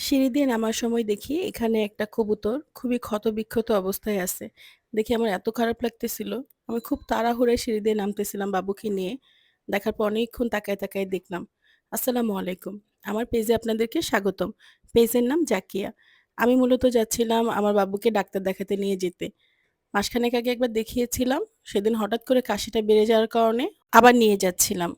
সিঁড়ি দিয়ে নামার সময় দেখি এখানে একটা কবুতর খুবই ক্ষতবিক্ষত অবস্থায় আছে। দেখে আমার এত খারাপ লাগতেছিল। আমি খুব তাড়াহুড়ায় সিঁড়ি দিয়ে নামতেছিলাম বাবুকে নিয়ে। দেখার পর অনেকক্ষণ তাকায়, তাকায় দেখলাম। আসসালামু আলাইকুম। আমার পেজে আপনাদেরকে স্বাগতম। পেজের নাম জাকিয়া। আমি মূলত যাচ্ছিলাম আমার বাবুকে ডাক্তার দেখাতে নিয়ে যেতে। মাসখানেক আগে একবার দেখিয়েছিলাম। সেদিন হঠাৎ করে কাশিটা বেড়ে যাওয়ার কারণে আবার নিয়ে যাচ্ছিলাম।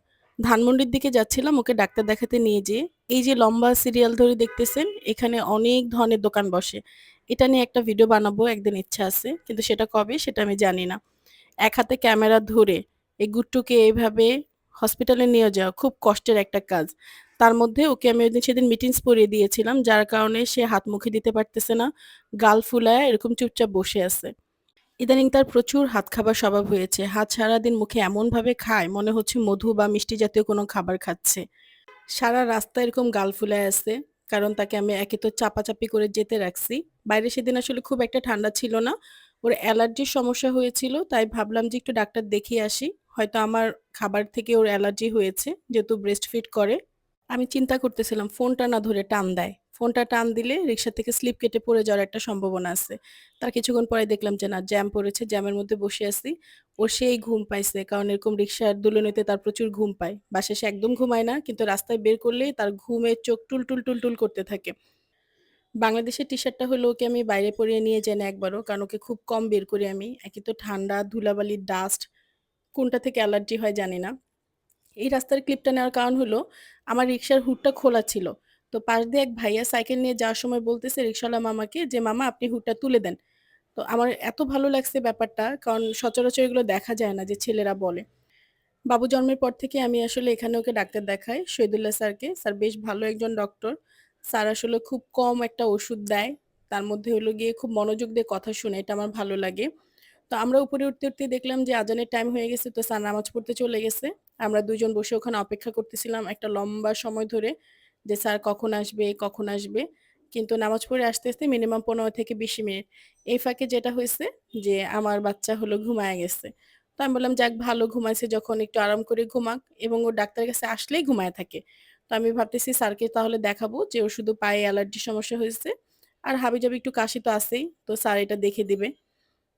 ধানমন্ডির দিকে যাচ্ছিলাম ওকে ডাক্তার দেখাতে নিয়ে যেয়ে, এই যে লম্বা সিরিয়াল ধরে দেখতেছেন, এখানে অনেক ধরনের দোকান বসে। এটা নিয়ে একটা ভিডিও বানাবো একদিন ইচ্ছা আছে। কিন্তু সেটা কবে সেটা আমি জানি না। এক হাতে ক্যামেরা ধরে এই গুট্টুকে এভাবে হসপিটালে নিয়ে যাওয়া খুব কষ্টের একটা কাজ। তার মধ্যে ওকে আমি ওইদিন সেদিন মিটিংস পড়িয়ে দিয়েছিলাম যার কারণে সে হাত মুখে দিতে পারতেছে না। গাল ফুলায় এরকম চুপচাপ বসে আছে। ইদানিং তার প্রচুর হাত খাবার স্বভাব হয়েছে। হাত সারাদিন মুখে এমনভাবে খায়, মনে হচ্ছে মধু বা মিষ্টি জাতীয় কোনো খাবার খাচ্ছে। সারা রাস্তা এরকম গাল ফুলায় আছে। কারণ তাকে আমি একে তো চাপাচাপি করে যেতে রাখছি। বাইরে সেদিন আসলে খুব একটা ঠান্ডা ছিল না। ওর অ্যালার্জির সমস্যা হয়েছিল। তাই ভাবলাম যে একটু ডাক্তার দেখিয়ে আসি। হয়তো আমার খাবার থেকে ওর অ্যালার্জি হয়েছে, যেহেতু ব্রেস্ট ফিট করে। আমি চিন্তা করতেছিলাম, ফোনটা না ধরে টান দেয়। ফোনটা টান দিলে রিক্সা থেকে স্লিপ কেটে পড়ে যাওয়ার একটা সম্ভাবনা আছে। তার কিছুক্ষণ পরে দেখলাম যে না জ্যাম পড়েছে, জ্যামের মধ্যে বসে আছি। ওর সেই ঘুম পাইছে। কারণ এরকম রিক্সার দুলনিতে তার প্রচুর ঘুম পায়। বাসায় সে একদম ঘুমায় না। কিন্তু রাস্তায় বের করলেই তার ঘুমে চোখ টুল টুল টুল টুল করতে থাকে। বাংলাদেশের টি-শার্টটা হলো ওকে আমি বাইরে পরিয়ে নিয়ে যাই না একবারও। কারণ ওকে খুব কম বের করি আমি। একে তো ঠান্ডা, ধুলাবালি, ডাস্ট কোনটা থেকে অ্যালার্জি হয় জানি না। এই রাস্তার ক্লিপটা নেওয়ার কারণ হলো আমার রিক্সার হুডটা খোলা ছিল। তো পাশ দিয়ে এক ভাইয়া সাইকেল নিয়ে যাওয়ার সময় বলতেছে রিক্শাওয়ালা মামাকে যে, "মামা আপনি হুডটা তুলে দেন।" তো আমার এত ভালো লাগছে ব্যাপারটা কারণ সচরাচর এগুলো দেখা যায় না যে ছেলেরা বলে। বাবু জন্মের পর থেকে আমি আসলে এখানে ওকে ডাক্তার দেখাই শহীদুল্লাহ স্যারকে। স্যার বেশ ভালো একজন ডক্টর। স্যার আসলে খুব কম একটা ওষুধ দেয়। তার মধ্যে হলো গিয়ে খুব মনোযোগ দিয়ে কথা শোনে। এটা আমার ভালো লাগে। তো আমরা উপরে উঠতে, উঠতে দেখলাম যে আজানের টাইম হয়ে গেছে। তো স্যার নামাজ পড়তে চলে গেছে। আমরা দুজন বসে ওখানে অপেক্ষা করতেছিলাম একটা লম্বা সময় ধরে যে স্যার কখন আসবে, কখন আসবে। কিন্তু নামাজ পড়ে আসতে, আসতে মিনিমাম ১৫ থেকে ২০ মিনিট। এই ফাঁকে যেটা হয়েছে যে আমার বাচ্চা হলো ঘুমায়ে গেছে। তো আমি বললাম, "যাক ভালো ঘুমাইছে যখন একটু আরাম করে ঘুমাক" এবং ও ডাক্তারের কাছে আসলেই ঘুমায় থাকে। তো আমি ভাবতেছি স্যারকে তাহলে দেখাবো যে ওর শুধু পায়ে অ্যালার্জির সমস্যা হয়েছে। আর হাবিজাবি একটু কাশি তো আছেই। তো স্যার এটা দেখে দিবে।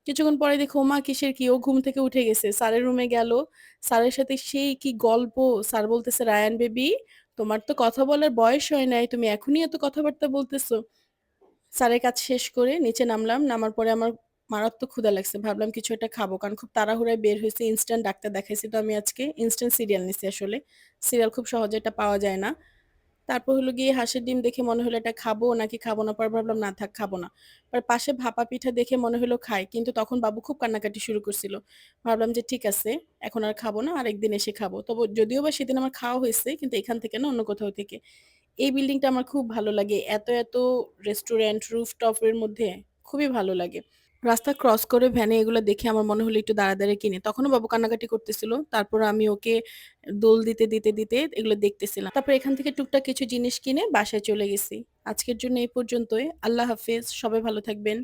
কিছুক্ষণ পরে দেখো ওমা কিসের কি? ও ঘুম থেকে উঠে গেছে। স্যারের রুমে গেল। স্যারের সাথে সেই কি গল্প! স্যার বলতেছে, "রায়ান বেবি তোমার তো কথা বলার বয়স হয় নাই। তুমি এখনই এত কথাবার্তা বলতেছো?" স্যারের কাজ শেষ করে নিচে নামলাম। নামার পরে আমার মারাত্মক ক্ষুধা লাগছে। ভাবলাম কিছু একটা খাব। কারণ খুব তাড়াহুড়ায় বের হয়েছে ইনস্ট্যান্ট ডাক্তার দেখাইছি তো আমি আজকে। ইনস্ট্যান্ট সিরিয়াল নিছি আসলে। সিরিয়াল খুব সহজে এটা পাওয়া যায় না। তারপর হলো গিয়ে হাঁসের ডিম দেখে মনে হলো এটা খাব নাকি খাব না। পরে ভাবলাম না থাক খাব না। পরে পাশে ভাপা পিঠা দেখে মনে হলো খাই। কিন্তু তখন বাবু খুব কান্নাকাটি শুরু করছিল। ভাবলাম যে ঠিক আছে এখন আর খাব না। আরেকদিন এসে খাব। তবে যদিও বা সেদিন আমার খাওয়া হয়েছে কিন্তু এখান থেকে না অন্য কোথাও থেকে। এই বিল্ডিংটা আমার খুব ভালো লাগে। এত, এত রেস্টুরেন্ট, রুফটপ এর মধ্যে খুবই ভালো লাগে। রাস্তা ক্রস করে ভ্যানে এগুলো দেখে আমার মনে হলো একটু দাঁড়া দাঁড়িয়ে কিনে তখনও বাবু কান্নাকাটি করতেছিল। তারপর আমি ওকে দোল দিতে, দিতে, দিতে এগুলো দেখতেছিলাম। তারপর এখান থেকে টুকটাক কিছু জিনিস কিনে বাসায় চলে গেছি। আজকের জন্য এই পর্যন্তই। আল্লাহ হাফেজ। সবাই ভালো থাকবেন।